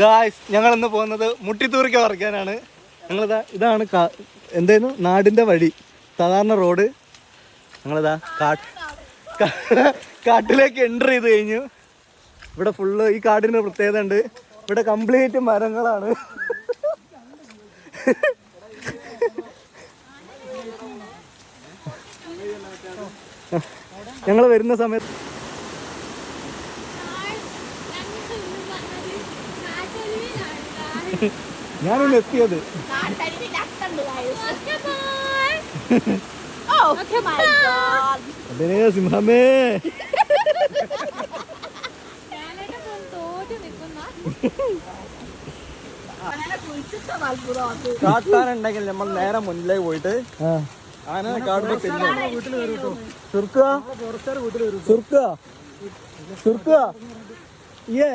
Guys ഞങ്ങൾ ഇന്ന് പോകുന്നത് മുട്ടിത്തൂറിക്ക പറിക്കാനാണ്. ഞങ്ങളിതാ ഇതാണ് എന്തായിരുന്നു നാടിന്റെ വഴി. സാധാരണ റോഡ് ഞങ്ങളിതാ കാട്ട് കാട്ടിലേക്ക് എന്റർ ചെയ്ത് കഴിഞ്ഞു. ഇവിടെ ഫുള്ള് ഈ കാടിന് പ്രത്യേകത ഉണ്ട്. ഇവിടെ കംപ്ലീറ്റ് മരങ്ങളാണ്. ഞങ്ങൾ വരുന്ന സമയത്ത് ഞാനൊന്ന് എത്തിയത്. സിംഹമേ. കാട്ടാനുണ്ടെങ്കിൽ നമ്മൾ നേരെ മുന്നിലേക്ക് പോയിട്ട് ആന കാണുമ്പോ തിന്നു സുർക്ക സുർക്ക സുർക്ക ഏ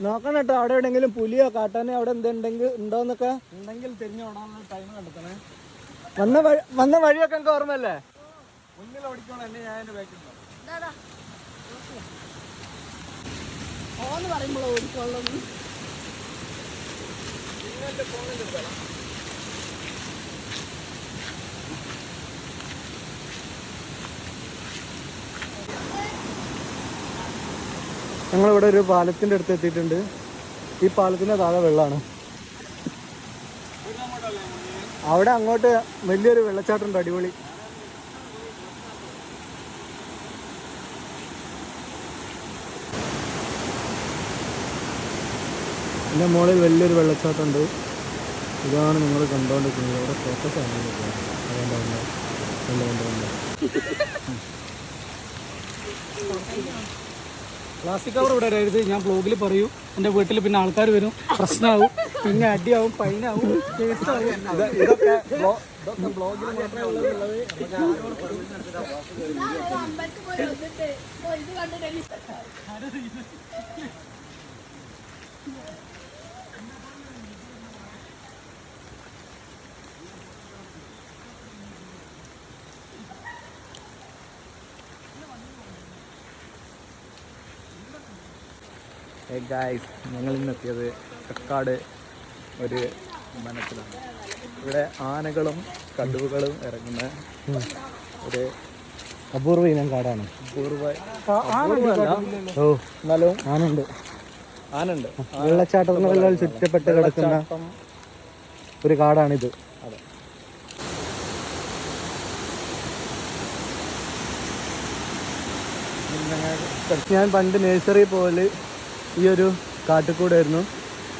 നോക്കണം കേട്ടോ അവിടെ എവിടെയെങ്കിലും പുലിയോ കാട്ടാനോ അവിടെ എന്തുണ്ടെങ്കിൽ ഉണ്ടോന്നൊക്കെ. ഉണ്ടെങ്കിൽ തിരിഞ്ഞു ഓടാനുള്ള ടൈം കണ്ടെത്തണേ. വന്ന വഴി വന്ന വഴിയൊക്കെ എനിക്ക് ഓർമ്മല്ലേ മുന്നിൽ ഓടിക്കോളാം എന്നെ ഞാൻ എന്റെ ബാക്കിൽ ഓന്ന് പറയുമ്പോൾ ഓടിക്കൊള്ളും ഞങ്ങളിവിടെ ഒരു പാലത്തിന്റെ അടുത്ത് എത്തിയിട്ടുണ്ട്. ഈ പാലത്തിന്റെ താഴെ വെള്ളമാണ്. അവിടെ അങ്ങോട്ട് വലിയൊരു വെള്ളച്ചാട്ടമുണ്ട് അടിപൊളി. എന്റെ മുകളിൽ വലിയൊരു വെള്ളച്ചാട്ടമുണ്ട് ഇതാണ് നിങ്ങൾ കണ്ടുകൊണ്ടിരിക്കുന്നത് അവിടെ ഫോക്കസ് ആണ് പ്ലാസ്റ്റിക് കവർ ഇവിടെ ഇടരുത് ഞാൻ ബ്ലോഗിൽ പറയും. എന്റെ വീട്ടിൽ പിന്നെ ആൾക്കാർ വരും. പ്രശ്നമാവും പിന്നെ അടിയാവും പൈനാവും കേസാവും. ഇതൊക്കെ ബ്ലോഗിൽ മാത്രമേ എന്നുള്ളത് അമ്പലത്തിൽ പോയി വന്നിട്ട് ഓ, ഇത് കണ്ടിട്ട് ഗായ്സ് ഞങ്ങൾ ഇന്നെത്തിയത് കക്കാട് ഒരു വനത്തിലാണ് ഇവിടെ ആനകളും കടുവകളും ഇറങ്ങുന്ന ഒരു അപൂർവ ഇനം കാടാണ്. അപൂർവ. ഓ എന്നാലും ആനുണ്ട് ആനുണ്ട് വെള്ളച്ചാട്ടങ്ങളാൽ ചുറ്റപ്പെട്ട് കിടക്കുന്ന ഒരു കാടാണിത്. അതെ. ഞാൻ പണ്ട് നേഴ്സറി പോലെ ഈ ഒരു കാട്ടുകൂടായിരുന്നു.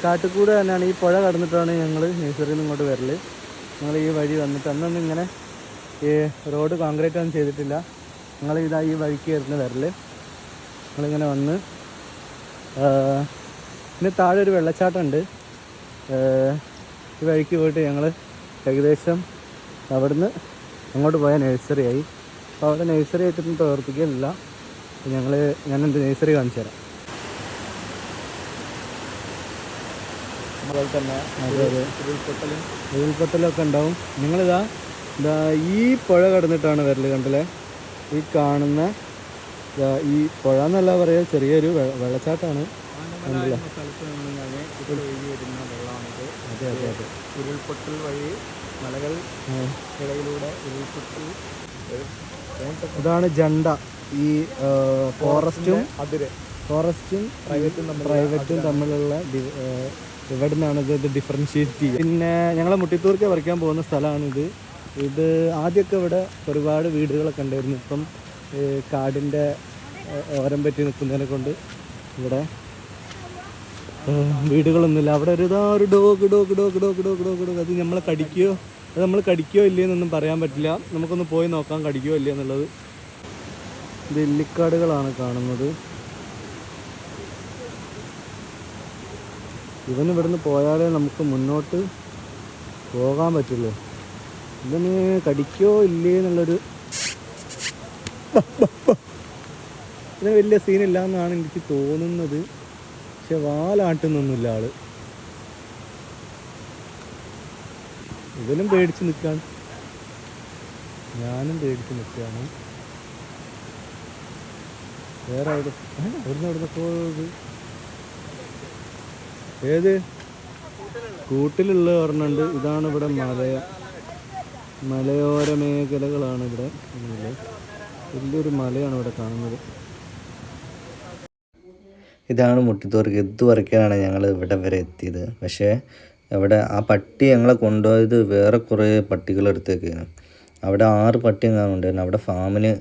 കാട്ടുകൂട് തന്നെയാണ് ഈ പുഴ കടന്നിട്ടാണ് ഞങ്ങൾ നേഴ്സറിയിൽ നിന്ന് ഇങ്ങോട്ട് വരൽ. ഞങ്ങൾ ഈ വഴി വന്നിട്ട് അന്നൊന്നും ഇങ്ങനെ ഈ റോഡ് കോൺക്രീറ്റ് ഒന്നും ചെയ്തിട്ടില്ല. ഞങ്ങൾ ഇതാ ഈ വഴിക്ക് ആയിരുന്നു വരൽ. ഞങ്ങളിങ്ങനെ വന്ന് പിന്നെ താഴെ ഒരു വെള്ളച്ചാട്ടമുണ്ട് ഈ വഴിക്ക് പോയിട്ട് ഞങ്ങൾ ഏകദേശം അവിടുന്ന് അങ്ങോട്ട് പോയ നഴ്സറിയായി. അപ്പോൾ അവിടെ നഴ്സറി ആയിട്ടൊന്നും പ്രവർത്തിക്കുന്നില്ല ഞങ്ങൾ ഞാൻ എന്റെ നഴ്സറി കാണിച്ചു തരാം അതുപോലെ തന്നെ ഉരുൾപൊട്ടലും. ഉരുൾപൊട്ടലൊക്കെ ഉണ്ടാവും. നിങ്ങളിതാ ഇതാ ഈ പുഴ കടന്നിട്ടാണ് വരൽ കണ്ടല്ലേ? ഈ കാണുന്ന ഈ പുഴ എന്നല്ല പറയുക ചെറിയൊരു വെള്ളച്ചാട്ടാണ് വെള്ളച്ചാട്ടമാണ് കണ്ടില്ലേ? അതെ അതെ അതെ. ഉരുൾപൊട്ടൽ വഴി മലകൾ ഇടയിലൂടെ ഉരുൾപൊട്ടൽ ഇതാണ് ജണ്ട. ഈ ഫോറസ്റ്റും അതിര്. ഫോറസ്റ്റും പ്രൈവറ്റും തമ്മിലുള്ള ഇവിടെ നിന്നാണ് ഇത് ഡിഫറൻഷിയേറ്റ് ചെയ്യുക. പിന്നെ ഞങ്ങളെ മുട്ടിത്തൂർക്ക് വരയ്ക്കാൻ പോകുന്ന സ്ഥലമാണിത്. ഇത് ആദ്യമൊക്കെ ഇവിടെ ഒരുപാട് വീടുകളൊക്കെ ഉണ്ടായിരുന്നു. ഇപ്പം കാടിന്റെ ഓരം പറ്റി നിൽക്കുന്നതിനെ കൊണ്ട് ഇവിടെ വീടുകളൊന്നുമില്ല. അവിടെ ഒരു ഇതാ ഒരു dog dog dog dog dog dog dog. അത് നമ്മളെ കടിക്കുകയോ അത് നമ്മൾ കടിക്കുകയോ ഇല്ലയെന്നൊന്നും പറയാൻ പറ്റില്ല. നമുക്കൊന്ന് പോയി നോക്കാം കടിക്കുകയോ ഇല്ല എന്നുള്ളത് ഇത് ഇല്ലിക്കാടുകളാണ് കാണുന്നത്. ഇവൻ ഇവിടുന്ന് പോയാലേ നമുക്ക് മുന്നോട്ട് പോകാൻ പറ്റുള്ളൂ. ഇവന് കടിക്കോ ഇല്ലേ എന്നുള്ളൊരു ഇതിന് വലിയ സീനില്ല എന്നാണ് എനിക്ക് തോന്നുന്നത്. പക്ഷെ വാലാട്ടുന്നൊന്നുമില്ല ആൾ. ഇവനും പേടിച്ച് നിൽക്കാണ്. ഞാനും പേടിച്ച് നിൽക്കുകയാണ്. വേറെ അവിടെ അവിടുന്ന് അവിടുന്ന് പോയത് ഏത്? കൂട്ടിലുള്ള പറഞ്ഞുണ്ട് ഇതാണ് ഇവിടെ മലയ മലയോര മേഖലകളാണ് ഇവിടെ. വലിയൊരു മലയാണ് ഇവിടെ കാണുന്നത്. ഇതാണ് മുട്ടിത്തോർക്ക്. ഇത് പറിക്കാനാണ് ഞങ്ങൾ ഇവിടെ വരെ എത്തിയത്. പക്ഷേ അവിടെ ആ പട്ടി ഞങ്ങളെ കൊണ്ടുപോയത് വേറെ കുറേ പട്ടികൾ എടുത്തേക്കാണ് അവിടെ ആറ് പട്ടി കാണുന്നുണ്ടായിരുന്നു അവിടെ ഫാമിന്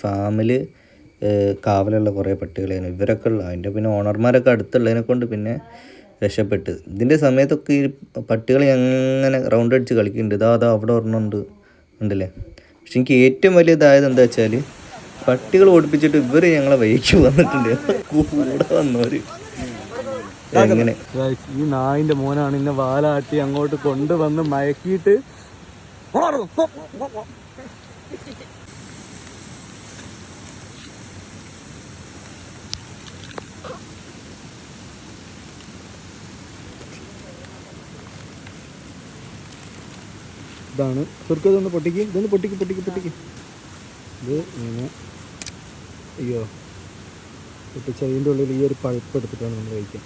ഫാമിൽ കാവലുള്ള കുറേ പട്ടികളായിരുന്നു. ഇവരൊക്കെ ഉള്ള അതിന്റെ പിന്നെ ഓണർമാരൊക്കെ അടുത്തുള്ളതിനെ കൊണ്ട് പിന്നെ രക്ഷപ്പെട്ട്. ഇതിന്റെ സമയത്തൊക്കെ ഈ പട്ടികൾ അങ്ങനെ റൗണ്ട് അടിച്ച് കളിക്കുന്നുണ്ട്. ഇതാ അതാ അവിടെ ഒരെണ്ണമുണ്ട്. ഉണ്ടല്ലേ? പക്ഷെ എനിക്ക് ഏറ്റവും വലിയ ഇതായത് എന്താ വെച്ചാൽ പട്ടികൾ ഓടിപ്പിച്ചിട്ട് ഇവർ ഞങ്ങളെ വൈകി വന്നിട്ടുണ്ട്. കൂടെ വന്നവര്. എങ്ങനെ? ഈ നായിന്റെ മോനാണ് ഇന്നെ വാലാട്ടി അങ്ങോട്ട് കൊണ്ടുവന്ന് മയക്കിയിട്ട് ഇതാണ്. സുർക്ക ഇതൊന്ന് പൊട്ടിക്ക്. ഇതൊന്ന് പൊട്ടിക്ക് പൊട്ടിക്ക് പൊട്ടിക്ക്. ഇത് ഇങ്ങനെ അയ്യോ പൊട്ടിച്ച് അതിന്റെ ഉള്ളിൽ ഈ ഒരു പഴുപ്പ് എടുത്തിട്ടാണ് നമ്മൾ കഴിക്കുക.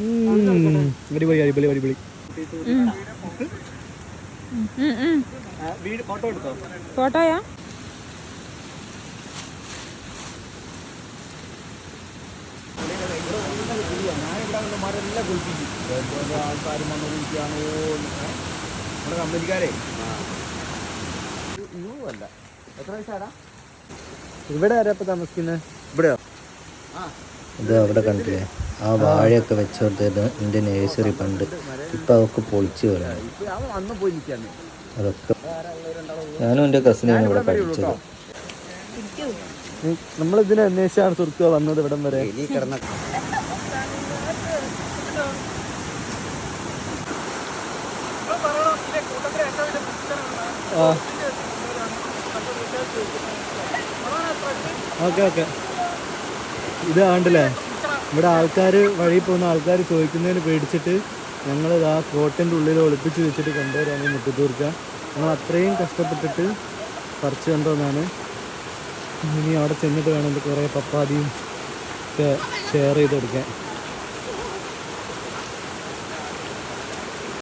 ഉം. അടിപൊളി. അടിപൊളി അടിപൊളി ഫോട്ടോയാ ആൾക്കാരും വന്ന് വിളിക്കുകയാണോ നമ്മുടെ കമ്പനിക്കാരെ. അല്ല എത്ര വയസ്സാടാ? ഇവിടെ ആരാ ഇപ്പൊ താമസിക്കുന്നത് ഇവിടെയോ? ഇത് അവിടെ കണ്ടില്ലേ? ആ വാഴയൊക്കെ വെച്ചോടത്തേത് എന്റെ നേഴ്സറി പണ്ട്. ഇപ്പൊ അതൊക്കെ പൊളിച്ചു കളയാണ് അന്ന് പോയി നിൽക്കാണ് അതൊക്കെ. ഞാനും എന്റെ കസിനാണ് ഇവിടെ പഠിച്ചത്. നമ്മളിതിനെ അന്വേഷിച്ചാണ് സുഹൃത്തുക്കൾ വന്നത് ഇവിടം വരെ. Okay okay. ഇത് ആണ്ടല്ലേ ഇവിടെ ആൾക്കാർ വഴി പോകുന്ന ആൾക്കാർ ചോദിക്കുന്നതിന് പേടിച്ചിട്ട് ഞങ്ങൾ ആ കോട്ടന്റെ ഉള്ളിൽ ഒളിപ്പിച്ച് വെച്ചിട്ട് കൊണ്ടുവരാണ് മുട്ടത്തൂർക്ക. ഞങ്ങൾ അത്രയും കഷ്ടപ്പെട്ടിട്ട് പറിച്ചു കൊണ്ടുവന്നാണ്. ഇനി അവിടെ ചെന്നിട്ട് വേണം ഇത് കുറേ പപ്പാതിയും ഒക്കെ ഷെയർ ചെയ്ത് കൊടുക്കാൻ.